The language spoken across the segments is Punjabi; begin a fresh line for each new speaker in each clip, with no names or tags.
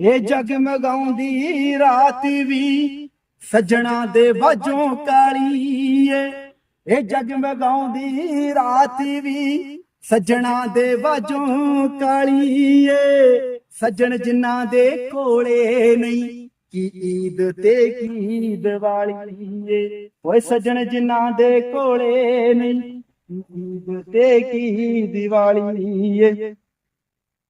ਇਹ ਜਗਮਗਾਉਂਦੀ ਰਾਤ ਵੀ ਸੱਜਣਾ ਦੇ ਵਜੋਂ ਕਾਲੀ ਏ ਇਹ ਜਗਮਗਾਉਂਦੀ ਰਾਤ ਵੀ ਸੱਜਣਾ ਦੇ ਵਜੋਂ ਕਾਲੀ ਏ ਸੱਜਣ ਜਿਨ੍ਹਾਂ ਦੇ ਕੋਲੇ ਨਹੀਂ ਕੀ ਈਦ ਤੇ ਕੀ ਦੀਵਾਲੀ ਏ। ਓਏ ਸੱਜਣ ਜਿਨ੍ਹਾਂ ਦੇ ਕੋਲੇ ਨਹੀਂ ਈਦ ਤੇ ਕੀ ਦੀਵਾਲੀ ਏ।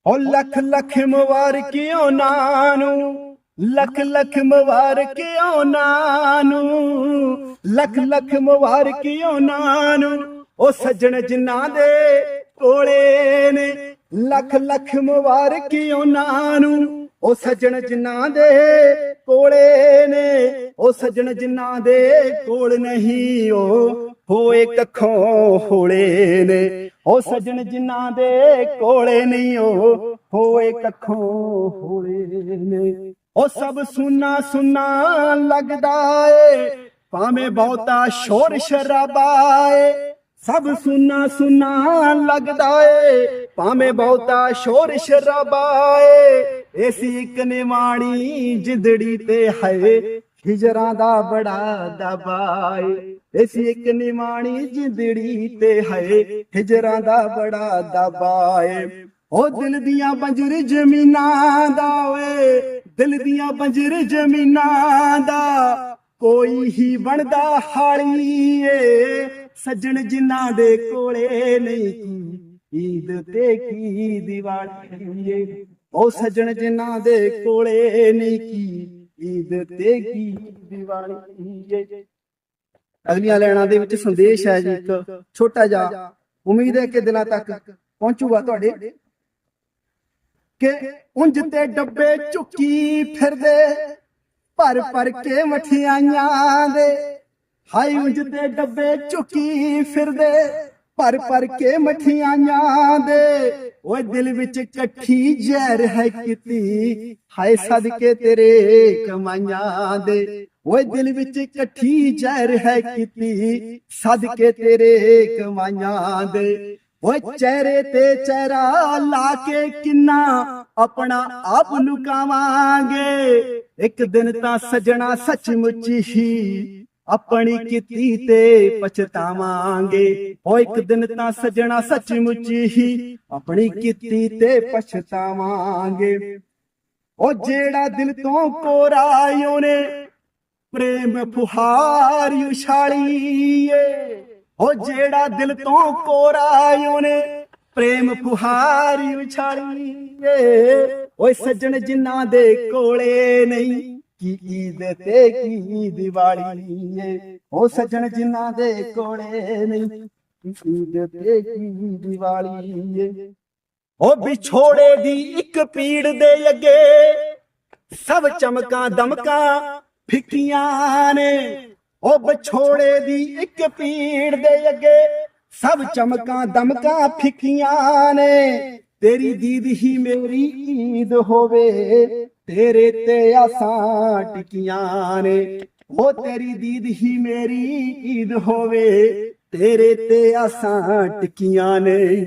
ਉਹ ਲੱਖ ਲੱਖ ਮੁਬਾਰਕ ਉਹਨਾਂ ਨੂੰ ਲੱਖ ਲੱਖ ਮੁਬਾਰਕ ਉਹਨਾਂ ਨੂੰ ਲੱਖ ਲੱਖ ਮੁਬਾਰਕ ਉਹਨਾਂ ਨੂੰ ਉਹ ਸੱਜਣ ਜਿਨ੍ਹਾਂ ਦੇ ਕੋਲੇ ਨੇ, ਲੱਖ ਲੱਖ ਮੁਬਾਰਕ ਉਹਨਾਂ ਨੂੰ ਉਹ ਸੱਜਣ ਜਿਨ੍ਹਾਂ ਦੇ ਕੋਲੇ ਨੇ, ਉਹ ਸੱਜਣ ਜਿਨ੍ਹਾਂ ਦੇ ਕੋਲ ਨਹੀਂ, ਉਹ ਹੋਏ ਕੱਖੋਂ ਹੋਲੇ ਨੇ। ਉਹ ਸੱਜਣ ਜਿਨ੍ਹਾਂ ਦੇ ਕੋਲੇ ਨਹੀਂ, ਉਹ ਹੋਏ ਕੱਖੋਂ ਹੋਲੇ ਨੇ। ਉਹ ਸਭ ਸੁਨਾ ਸੁਨਾ ਲੱਗਦਾ ਏ, ਭਾਵੇਂ ਬਹੁਤਾ ਸ਼ੋਰ ਸ਼ਰਾਬਾ ਏ। ਸਭ ਸੁਨਾ ਸੁਨਾ ਲੱਗਦਾ ਏ, ਭਾਵੇਂ ਬਹੁਤਾ ਸ਼ੋਰ ਸ਼ਰਾਬਾ ਏ। ਐਸੀ ਇੱਕ ਨਿਮਾਣੀ ਜਿੰਦੜੀ ਤੇ ਹੈ। ਹਿਜਰਾਂ ਦਾ ਬੜਾ ਦਬਾਏ। ਇਸ ਇੱਕ ਨਿਮਾਣੀ ਜਿੰਦੜੀ ਤੇ ਹੈ ਹਿਜਰਾਂ ਦਾ ਬੜਾ ਦਬਾਏ। ਉਹ ਦਿਲ ਦੀਆਂ ਬੰਜਰ ਜ਼ਮੀਨਾਂ ਦਾ ਓਏ। ਦਿਲ ਦੀਆਂ ਬੰਜਰ ਜ਼ਮੀਨਾਂ ਦਾ ਕੋਈ ਹੀ ਬਣਦਾ ਹਾਲੀ ਏ। ਸੱਜਣ ਜਿਨ੍ਹਾਂ ਦੇ ਕੋਲੇ ਨਹੀਂ ਈਦ ਤੇ ਕੀ ਦੀਵਾਲੀ ਏ। ਉਹ ਸੱਜਣ ਜਿਨ੍ਹਾਂ ਦੇ ਕੋਲੇ ਨਹੀਂ ਕੀ। ਈਦ ਤੇ ਕੀ ਦੀਵਾਲੀ ਏ ਅਗਲੀਆਂ ਲੈਣਾ ਦੇ ਵਿੱਚ ਸੰਦੇਸ਼ ਹੈ ਜੀ ਇੱਕ ਛੋਟਾ ਜਿਹਾ। ਉਮੀਦ ਹੈ ਕਿ ਦਿਨਾਂ ਤੱਕ ਪਹੁੰਚੂਗਾ ਤੁਹਾਡੇ। ਕਿ ਉਂਝ ਤੇ ਡੱਬੇ ਚੁੱਕੀ ਫਿਰਦੇ, ਭਰ ਭਰ ਕੇ ਮਠਿਆਈਆਂ ਦੇ। ਹਾਈ ਉਂਝ ਤੇ ਡੱਬੇ ਚੁੱਕੀ ਫਿਰਦੇ। ਭਰ ਭਰ ਕੇ ਮਠਿਆਈਆਂ ਦੇ। ਓਏ ਦਿਲ ਵਿੱਚ ਇਕੱਠੀ ਜ਼ਹਿਰ ਹੈ ਕਿਤੀ। ਹਾਏ ਸਦਕੇ ਤੇਰੇ ਕਮਾਈਆਂ ਦੇ। ਓਏ ਦਿਲ ਵਿੱਚ ਇਕੱਠੀ ਜ਼ਹਿਰ ਹੈ ਕਿਤੀ। ਸਦਕੇ ਤੇਰੇ ਕਮਾਈਆਂ ਦੇ। ਓਏ ਚਿਹਰੇ ਤੇ ਚਿਹਰਾ ਲਾ ਕੇ ਕਿੰਨਾ ਆਪਣਾ ਆਪ ਲੁਕਾਵਾਂਗੇ। ਇੱਕ ਦਿਨ ਤਾਂ ਸਜਣਾ ਸੱਚਮੁੱਚ ਹੀ ਆਪਣੀ ਕੀਤੀ ਤੇ ਪਛਤਾਵਾਂਗੇ। ਓ ਇੱਕ ਦਿਨ ਤਾਂ ਸਜਣਾ ਸੱਚਮੁੱਚ ਹੀ ਆਪਣੀ ਕੀਤੀ ਤੇ ਪਛਤਾਵਾਂਗੇ। ਓ ਜਿਹੜਾ ਦਿਲ ਤੋਂ ਕੋਰਾਇਓ ਨੇ ਪ੍ਰੇਮ ਫੁਹਾਰ ਉਛਾਲੀ ਏ ਓ ਜਿਹੜਾ ਦਿਲ ਤੋਂ ਕੋਰਾਇਓ ਨੇ ਪ੍ਰੇਮ ਫੁਹਾਰ ਉਛਾਲੀ ਏ ਓਏ ਸੱਜਣ ਜਿਨ੍ਹਾਂ ਦੇ ਕੋਲੇ ਨਹੀਂ ਕੀ ਈਦ ਤੇ ਕੀ ਦੀਵਾਲੀ ਏ? ਓ ਸੱਜਣ ਜਿਨ੍ਹਾਂ ਦੇ ਕੋਲੇ ਨਹੀਂ ਈਦ ਤੇ ਕੀ ਦੀਵਾਲੀ ਏ? ਓ ਵਿਛੋੜੇ ਦੀ ਇੱਕ ਪੀੜ ਦੇ ਅੱਗੇ ਸਭ ਚਮਕਾਂ, ਦਮਕਾਂ ਫਿੱਕੀਆਂ ਨੇ। ਉਹ ਵਿਛੋੜੇ ਦੀ ਇੱਕ ਪੀੜ ਦੇ ਅੱਗੇ ਸਭ ਚਮਕਾਂ, ਦਮਕਾਂ ਫਿੱਕੀਆਂ ਨੇ। ਤੇਰੀ ਦੀਦ ਹੀ ਮੇਰੀ ਈਦ ਹੋਵੇ। ਤੇਰੇ ਤੇ ਆਸਾਂ ਟਿਕੀਆਂ ਨੇ। ਉਹ ਤੇਰੀ ਦੀਦ ਹੀ ਮੇਰੀ ਈਦ ਹੋਵੇ। ਤੇਰੇ ਤੇ ਆਸਾਂ ਟਿਕੀਆਂ ਨੇ।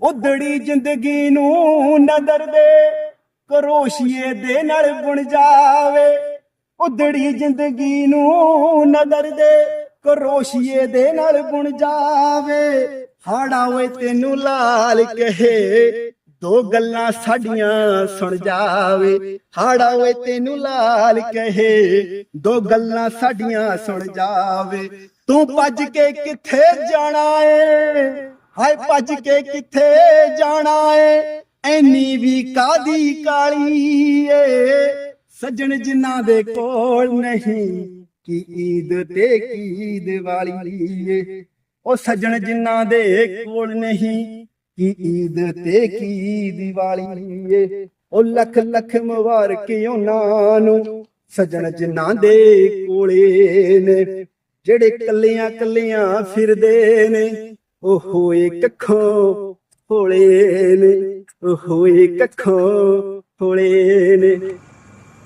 ਉਦੜੀ ਜ਼ਿੰਦਗੀ ਨੂੰ ਨਦਰ ਦੇ, ਕਰੋਸ਼ੀਏ ਦੇ ਨਾਲ ਬੁਣ ਜਾਵੇ। ਉਦੜੀ ਜ਼ਿੰਦਗੀ ਨੂੰ ਨਦਰ ਦੇ, ਕਰੋਸ਼ੀਏ ਦੇ ਨਾਲ ਬੁਣ ਜਾਵੇ। ਹਾੜਾ ਓਏ ਤੈਨੂੰ ਲਾਲ ਕਹੇ। ਦੋ ਗੱਲਾਂ ਸਾਡੀਆਂ ਸੁਣ ਜਾਵੇ। ਹਾੜਾ ਓਏ ਤੈਨੂੰ ਲਾਲ ਕਹੇ। ਦੋ ਗੱਲਾਂ ਸਾਡੀਆਂ ਸੁਣ ਜਾਵੇ। ਤੂੰ ਭੱਜ ਕੇ ਕਿੱਥੇ ਜਾਣਾ ਏ? ਹਾਏ, ਭੱਜ ਕੇ ਕਿੱਥੇ ਜਾਣਾ ਏ? ਐਨੀ ਵੀ ਕਾਦੀ ਕਾਲੀ ਏ? ਸੱਜਣ ਜਿਨ੍ਹਾਂ ਦੇ ਕੋਲ ਨਹੀਂ, ਕੀ ਈਦ ਤੇ ਕੀ ਦੀਵਾਲੀ ਏ? ਉਹ ਸੱਜਣ ਜਿਨ੍ਹਾਂ ਦੇ ਕੋਲ ਨਹੀਂ ਕੀ ਈਦ ਤੇ ਕੀ ਦੀਵਾਲੀ ਏ? ਉਹ ਲੱਖ ਲੱਖ ਮੁਬਾਰਕ ਉਹਨਾਂ ਨੂੰ ਸੱਜਣ ਜਿਨ੍ਹਾਂ ਦੇ ਕੋਲੇ ਨੇ, ਜਿਹੜੇ ਕੱਲੀਆਂ ਕੱਲੀਆਂ ਫਿਰਦੇ ਨੇ, ਉਹ ਹੋਏ ਕੱਖੋਂ ਹੋਲੇ ਨੇ, ਉਹ ਹੋਏ ਕੱਖੋਂ ਹੋਲੇ ਨੇ।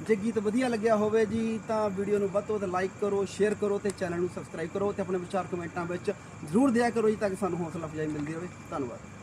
ਜੇ ਗੀਤ ਵਧੀਆ ਲੱਗਿਆ ਹੋਵੇ ਜੀ, ਤਾਂ ਵੀਡੀਓ ਨੂੰ ਵੱਧ ਤੋਂ ਵੱਧ ਲਾਈਕ ਕਰੋ, ਸ਼ੇਅਰ ਕਰੋ ਤੇ ਚੈਨਲ ਨੂੰ ਸਬਸਕ੍ਰਾਈਬ ਕਰੋ ਤੇ ਆਪਣੇ ਵਿਚਾਰ ਕਮੈਂਟਾਂ ਵਿੱਚ ਜ਼ਰੂਰ ਦਿਆ ਕਰੋ ਜੀ, ਤਾਂ ਕਿ ਸਾਨੂੰ ਹੌਸਲਾ ਅਫਜ਼ਾਈ ਮਿਲਦੀ ਰਹੇ। ਧੰਨਵਾਦ।